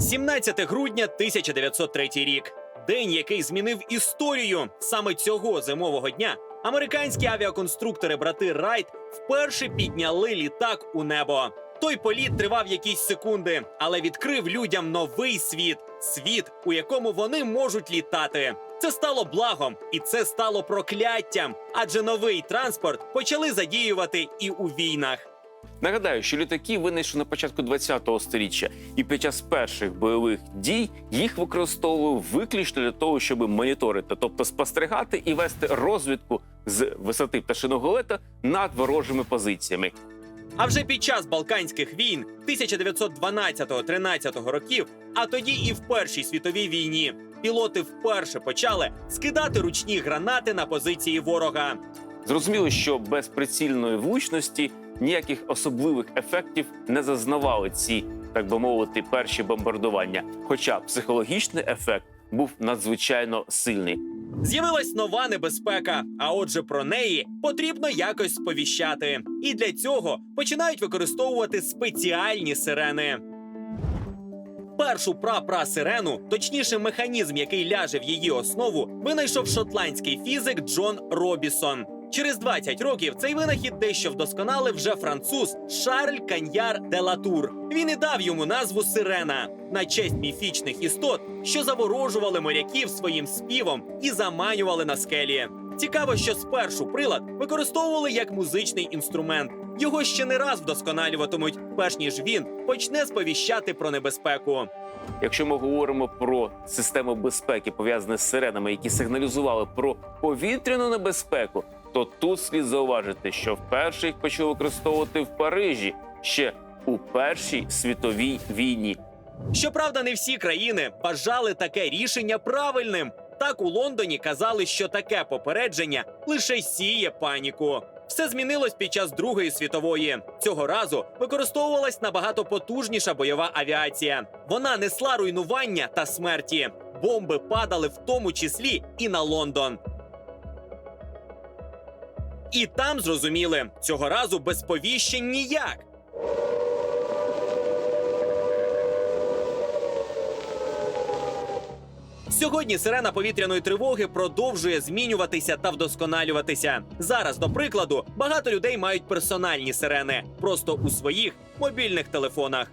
17 грудня 1903 рік. День, який змінив історію саме цього зимового дня. Американські авіаконструктори брати Райт вперше підняли літак у небо. Той політ тривав якісь секунди, але відкрив людям новий світ світ, у якому вони можуть літати. Це стало благом, і це стало прокляттям, адже новий транспорт почали задіювати і у війнах. Нагадаю, що літаки винайшли на початку 20-го сторіччя, і під час перших бойових дій їх використовували виключно для того, щоб моніторити, тобто спостерігати і вести розвідку з висоти пташиного лета над ворожими позиціями. А вже під час Балканських війн 1912-13 років, а тоді і в Першій світовій війні, пілоти вперше почали скидати ручні гранати на позиції ворога. Зрозуміло, що без прицільної влучності ніяких особливих ефектів не зазнавали ці, так би мовити, перші бомбардування. Хоча психологічний ефект був надзвичайно сильний. З'явилась нова небезпека, а отже, про неї потрібно якось сповіщати. І для цього починають використовувати спеціальні сирени. Першу пра-пра-сирену, точніше, механізм, який ляже в її основу, винайшов шотландський фізик Джон Робісон. Через 20 років цей винахід дещо вдосконалив вже француз Шарль Каньяр де Латур. Він і дав йому назву Сирена на честь міфічних істот, що заворожували моряків своїм співом і заманювали на скелі. Цікаво, що спершу прилад використовували як музичний інструмент. Його ще не раз вдосконалюватимуть, перш ніж він почне сповіщати про небезпеку. Якщо ми говоримо про систему безпеки, пов'язані з сиренами, які сигналізували про повітряну небезпеку, то тут слід зауважити, що вперше їх почали використовувати в Парижі ще у Першій світовій війні. Щоправда, не всі країни бажали таке рішення правильним. Так у Лондоні казали, що таке попередження лише сіє паніку. Все змінилось під час Другої світової. Цього разу використовувалась набагато потужніша бойова авіація. Вона несла руйнування та смерті. Бомби падали в тому числі і на Лондон. І там зрозуміли, цього разу без повіщень ніяк. Сьогодні сирена повітряної тривоги продовжує змінюватися та вдосконалюватися. Зараз, до прикладу, багато людей мають персональні сирени просто у своїх мобільних телефонах.